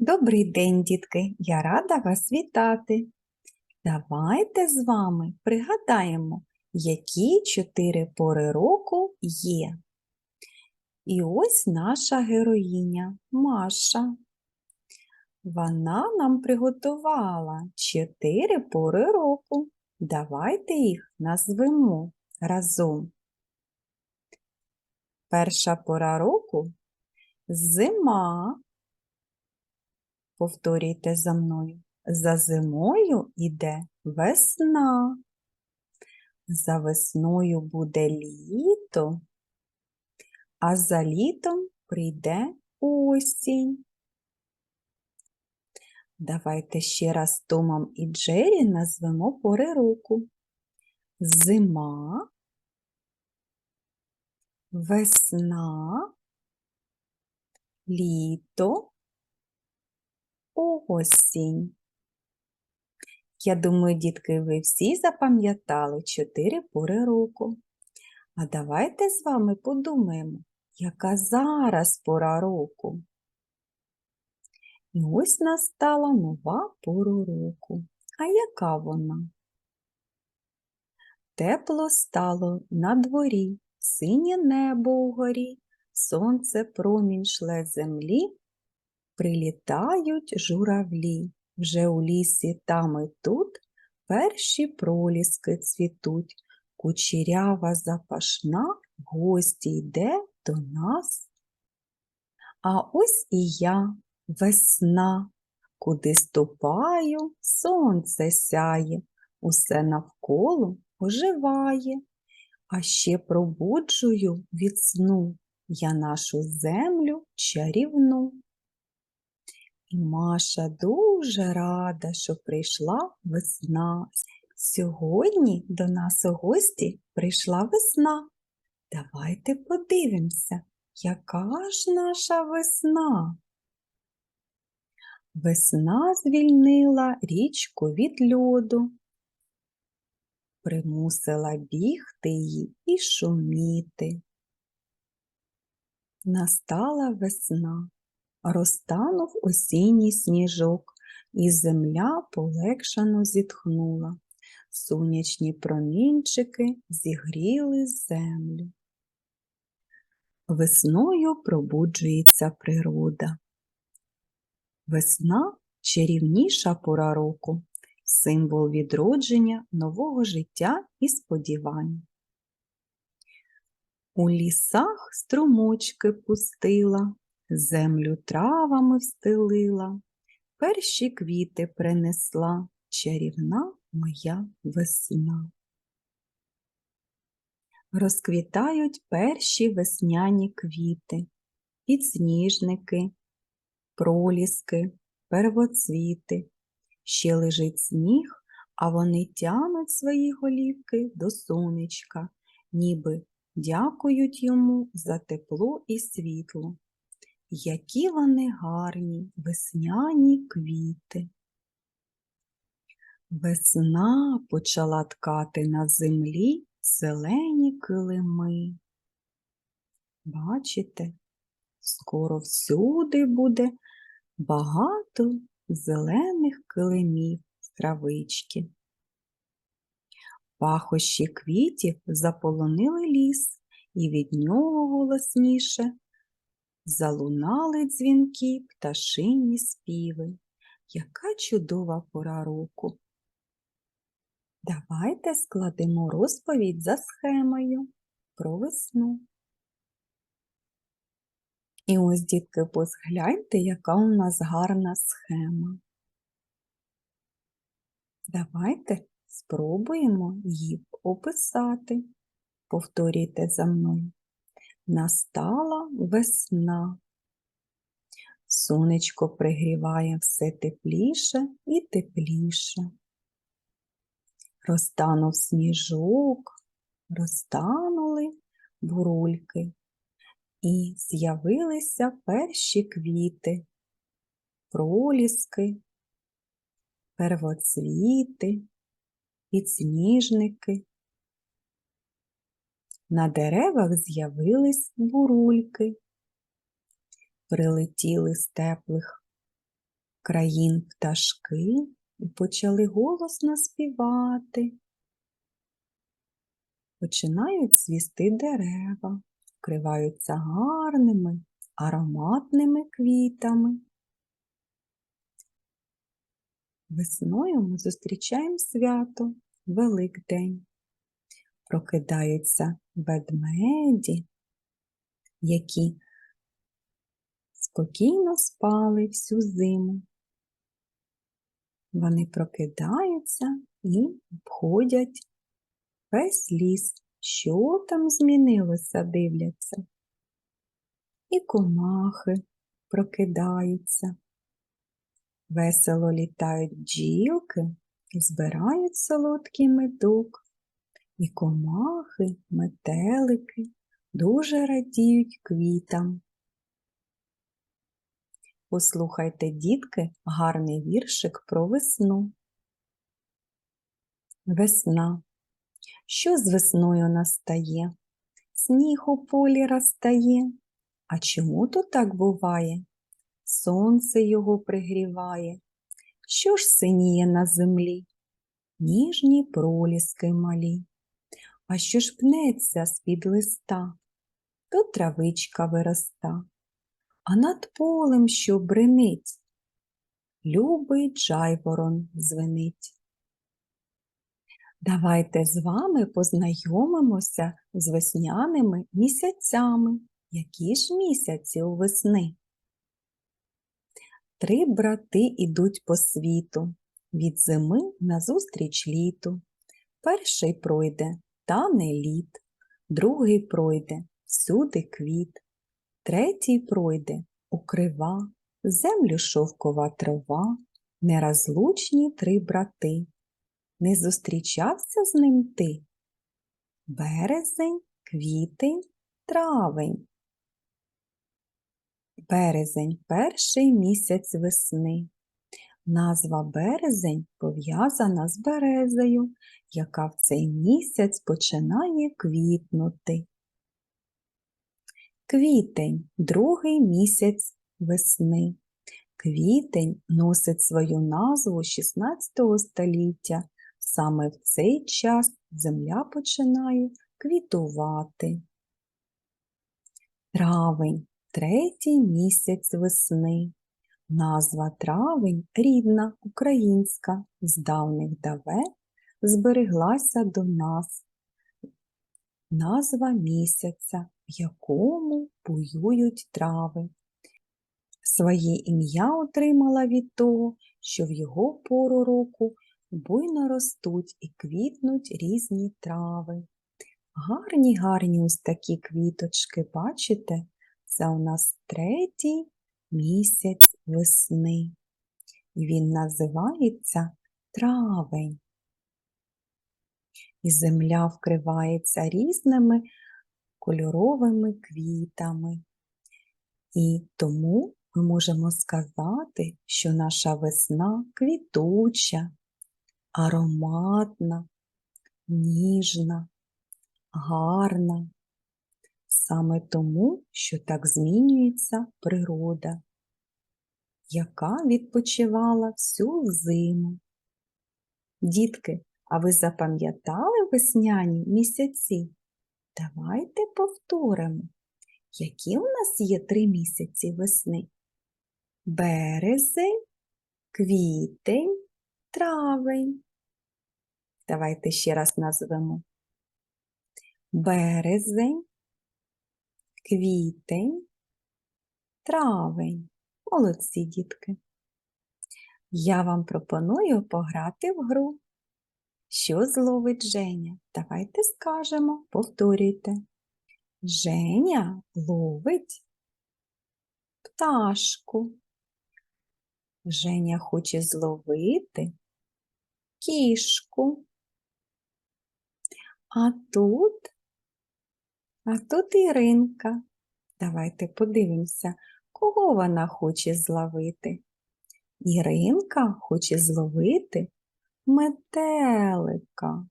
Добрий день, дітки! Я рада вас вітати. Давайте з вами пригадаємо, які чотири пори року є. І ось наша героїня Маша. Вона нам приготувала чотири пори року. Давайте їх назвемо разом. Перша пора року зима. Повторюйте за мною. За зимою іде весна. За весною буде літо, а за літом прийде осінь. Давайте ще раз Томом і Джері назвемо пори року. Зима, весна, літо, осінь. Я думаю, дітки, ви всі запам'ятали чотири пори року. А давайте з вами подумаємо, яка зараз пора року. І ось настала нова пора року. А яка вона? Тепло стало на дворі, синє небо угорі, сонце промінь шле землі, Прилітають журавлі, вже у лісі там і тут перші проліски цвітуть, кучерява запашна гості йде до нас. А ось і я, весна, куди ступаю, сонце сяє, усе навколо оживає, а ще пробуджую від сну. Я нашу землю чарівну. І Маша дуже рада, що прийшла весна. Сьогодні до нас у гості прийшла весна. Давайте подивимося, яка ж наша весна. Весна звільнила річку від льоду, примусила бігти її і шуміти. Настала весна розтанув осінній сніжок, і земля полегшано зітхнула. Сонячні промінчики зігріли землю. Весною пробуджується природа. Весна чарівніша пора року, символ відродження нового життя і сподівань. У лісах струмочки пустила, землю травами встелила, перші квіти принесла чарівна моя весна. Розквітають перші весняні квіти, підсніжники, проліски, первоцвіти. Ще лежить сніг, а вони тянуть свої голівки до сонечка, ніби дякують йому за тепло і світло. Які вони гарні весняні квіти. Весна почала ткати на землі зелені килими. Бачите, скоро всюди буде багато зелених килимів травички. Пахощі квітів заполонили ліс, і від нього голосніше Залунали дзвінки, пташині співи. Яка чудова пора року. Давайте складемо розповідь за схемою про весну. І ось, дітки, позгляньте, яка у нас гарна схема. Давайте спробуємо її описати. Повторюйте за мною. Настала весна. Сонечко пригріває все тепліше і тепліше. Розтанув сніжок, розтанули бурульки, і з'явилися перші квіти, проліски, первоцвіти, підсніжники. На деревах з'явились бурульки, прилетіли з теплих країн пташки і почали голосно співати. Починають цвісти дерева, вкриваються гарними ароматними квітами. Весною ми зустрічаємо свято Великдень. Прокидаються ведмеді, які спокійно спали всю зиму. Вони прокидаються і обходять весь ліс. Що там змінилося, дивляться. І комахи прокидаються. Весело літають бджілки і збирають солодкий медок. І комахи, метелики дуже радіють квітам. Послухайте, дітки, гарний віршик про весну. Весна. Що з весною настає? Сніг у полі розтає. А чому то так буває? Сонце його пригріває. Що ж синіє на землі? Ніжні проліски малі. А що ж пнеться з-під листа? То травичка вироста. А над полем, що бренить, любий джайворон звенить. Давайте з вами познайомимося з весняними місяцями. Які ж місяці у весни? Три брати ідуть по світу, від зими назустріч літу. Перший пройде тане лід, другий пройде всюди квіт, третій пройде укрива, землю шовкова трава, нерозлучні три брати. Не зустрічався з ним ти? Березень, квітень, травень. Березень перший місяць весни. Назва березень пов'язана з березою, яка в цей місяць починає квітнути. Квітень другий місяць весни. Квітень носить свою назву 16 століття. Саме в цей час земля починає квітувати. Травень третій місяць весни. Назва травень рідна, українська, з давних давен збереглася до нас. Назва місяця, в якому буюють трави. Своє ім'я отримала від того, що в його пору року буйно ростуть і квітнуть різні трави. Гарні, гарні ось такі квіточки, бачите? Це у нас третій місяць весни. І він називається травень. І земля вкривається різними кольоровими квітами. І тому ми можемо сказати, що наша весна квітуча, ароматна, ніжна, гарна. Саме тому, що так змінюється природа, яка відпочивала всю зиму. Дітки, а ви запам'ятали весняні місяці? Давайте повторимо, які у нас є три місяці весни? Березень, квітень, травень. Давайте ще раз назвемо. Березень, квітень, травень. Молодці, дітки. Я вам пропоную пограти в гру. Що зловить Женя? Давайте скажемо, повторюйте. Женя ловить пташку. Женя хоче зловити кішку. А тут, а тут Іринка. Давайте подивимося, кого вона хоче зловити. Іринка хоче зловити метелика.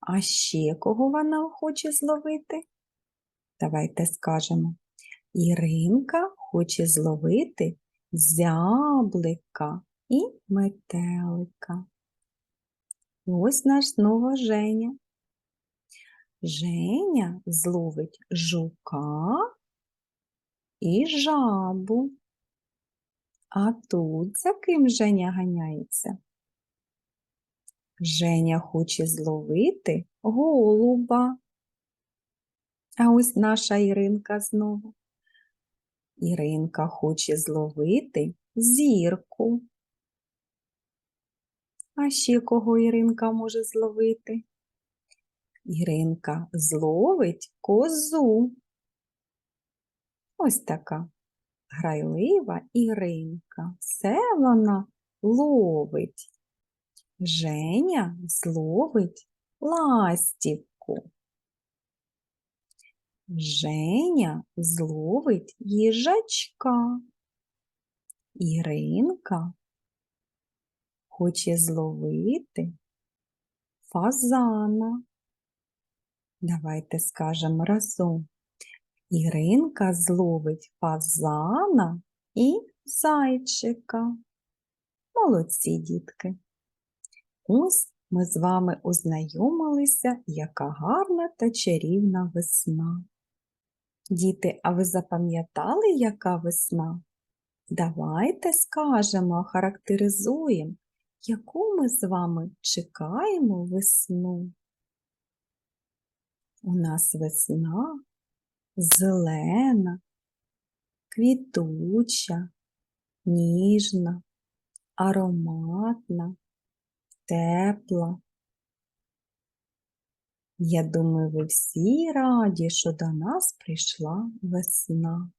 А ще кого вона хоче зловити? Давайте скажемо. Іринка хоче зловити зяблика і метелика. Ось наш знову Женя. Женя зловить жука і жабу. А тут за ким Женя ганяється? Женя хоче зловити голуба. А ось наша Іринка знову. Іринка хоче зловити зірку. А ще кого Іринка може зловити? Іринка зловить козу. Ось така грайлива Іринка. Все вона ловить. Женя зловить ластівку. Женя зловить їжачка. Іринка хоче зловити фазана. Давайте скажемо разом. Іринка зловить фазана і зайчика. Молодці, дітки. Ось ми з вами ознайомилися, яка гарна та чарівна весна. Діти, а ви запам'ятали, яка весна? Давайте скажемо, характеризуємо, яку ми з вами чекаємо весну. У нас весна зелена, квітуча, ніжна, ароматна, тепла. Я думаю, ви всі раді, що до нас прийшла весна.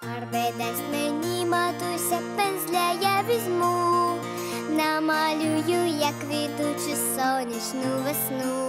Фарби дасть мені матуся, пензля я візьму, намалюю, як квітучу сонячну весну.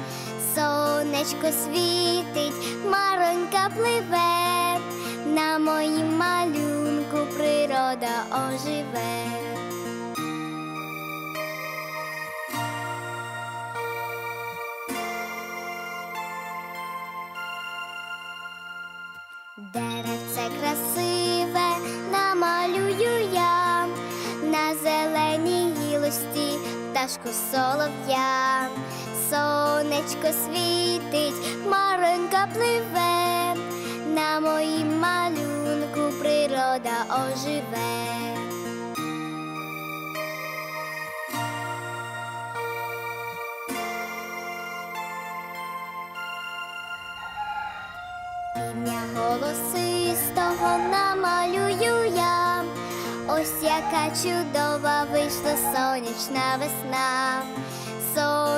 Сонечко світить, маронька пливе, на моїм малюнку природа оживе. Деревце красиве намалюю я на зеленій гілості пташку солов'я. Сонечко світить, маронька пливе, на моїм малюнку природа оживе. Півня голосистого намалюю я, ось яка чудова вийшла сонячна весна.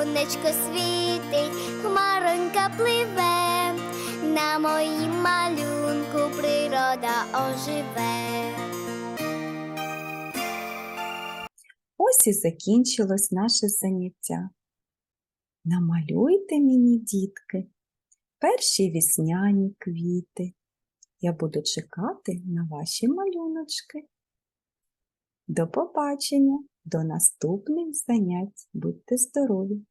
Сонечко світить, хмаронька пливе, на моїм малюнку природа оживе. Ось і закінчилось наше заняття. Намалюйте мені, дітки, перші вісняні квіти. Я буду чекати на ваші малюночки. До побачення, до наступних занять. Будьте здорові!